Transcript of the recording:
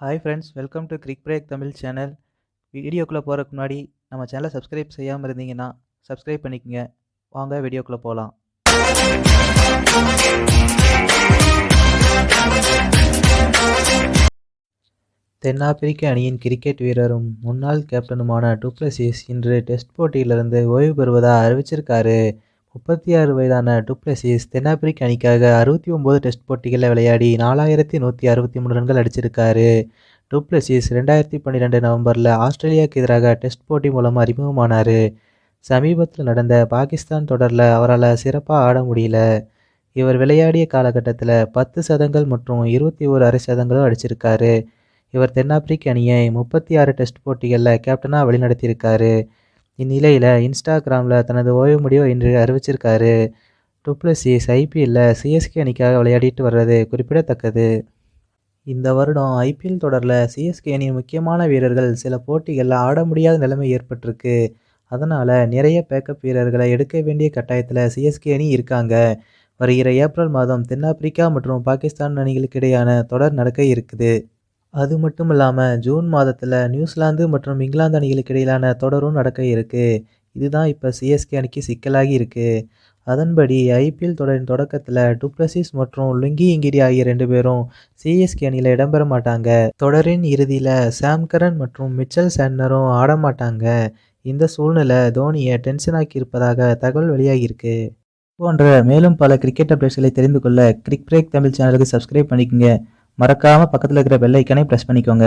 Hi friends welcome to crick break Tamil channel வீடியோக்குள்ளே போகிறதுக்கு முன்னாடி நம்ம சேனலை சப்ஸ்கிரைப் செய்யாமல் இருந்தீங்கன்னா சப்ஸ்கிரைப் பண்ணிக்கோங்க. வாங்க வீடியோக்குள்ளே போகலாம் தென்னாப்பிரிக்க அணியின் கிரிக்கெட் வீரரும் முன்னாள் கேப்டனுமான டுப்ளசிஸ் இன்று டெஸ்ட் போட்டியிலிருந்து ஓய்வு பெறுவதாக அறிவிச்சிருக்காரு. முப்பத்தி ஆறு வயதான டுப்ளசிஸ் தென்னாப்பிரிக்க அணிக்காக அறுபத்தி ஒம்பது டெஸ்ட் போட்டிகளில் விளையாடி நாலாயிரத்தி நூற்றி அறுபத்தி மூணு ரன்கள் அடிச்சிருக்காரு. டுப்ளசிஸ் ரெண்டாயிரத்தி பன்னிரெண்டு நவம்பரில் ஆஸ்திரேலியாவுக்கு எதிராக டெஸ்ட் போட்டி மூலம் அறிமுகமானார். சமீபத்தில் நடந்த பாகிஸ்தான் தொடரில் அவரால் சிறப்பாக ஆட முடியல. இவர் விளையாடிய காலகட்டத்தில் பத்து சதங்கள் மற்றும் இருபத்தி ஓரு அரை சதங்களும் அடிச்சிருக்காரு. இவர் தென்னாப்பிரிக்க அணியை முப்பத்தி ஆறு டெஸ்ட் போட்டிகளில் கேப்டனாக வழிநடத்தியிருக்காரு. இந்நிலையில் இன்ஸ்டாகிராமில் தனது ஓய்வு முடிவை இன்று அறிவிச்சிருக்காரு. டுப்ளசிஸ் ஐபிஎல்ல சிஎஸ்கே அணிக்காக விளையாடிட்டு வர்றது குறிப்பிடத்தக்கது. இந்த வருடம் ஐபிஎல் தொடரில் சிஎஸ்கே அணியின் முக்கியமான வீரர்கள் சில போட்டிகளில் ஆட முடியாத நிலைமை ஏற்பட்டிருக்கு. அதனால் நிறைய பேக்கப் வீரர்களை எடுக்க வேண்டிய கட்டாயத்தில் சிஎஸ்கே அணி இருக்காங்க. வருகிற ஏப்ரல் மாதம் தென்னாப்பிரிக்கா மற்றும் பாகிஸ்தான் அணிகளுக்கு இடையான தொடர் நடக்க இருக்குது. அது மட்டும் இல்லாமல் ஜூன் மாதத்தில் நியூசிலாந்து மற்றும் இங்கிலாந்து அணிகளுக்கு இடையிலான தொடரும் நடக்க இருக்குது இதுதான் இப்போ சிஎஸ்கே அணிக்கு சிக்கலாகி இருக்குது அதன்படி ஐபிஎல் தொடரின் தொடக்கத்தில் டுப்ளசிஸ் மற்றும் லுங்கி இங்கிரி ஆகிய ரெண்டு பேரும் சிஎஸ்கே அணியில் இடம்பெற மாட்டாங்க. தொடரின் இறுதியில் சாம்கரன் மற்றும் மிச்சல் சாண்ட்னரும் ஆட மாட்டாங்க. இந்த சூழ்நிலை தோனியை டென்ஷன் ஆக்கியிருப்பதாக தகவல் வெளியாகியிருக்கு போன்ற மேலும் பல கிரிக்கெட் அப்டேட்ஸ்களை தெரிந்து கொள்ள கிரிக் பிரேக் தமிழ் சேனலுக்கு சப்ஸ்கிரைப் பண்ணிக்கோங்க. மறக்காமல் பக்கத்தில் இருக்கிற பெல் ஐக்கனை ப்ரெஸ் பண்ணிக்கோங்க.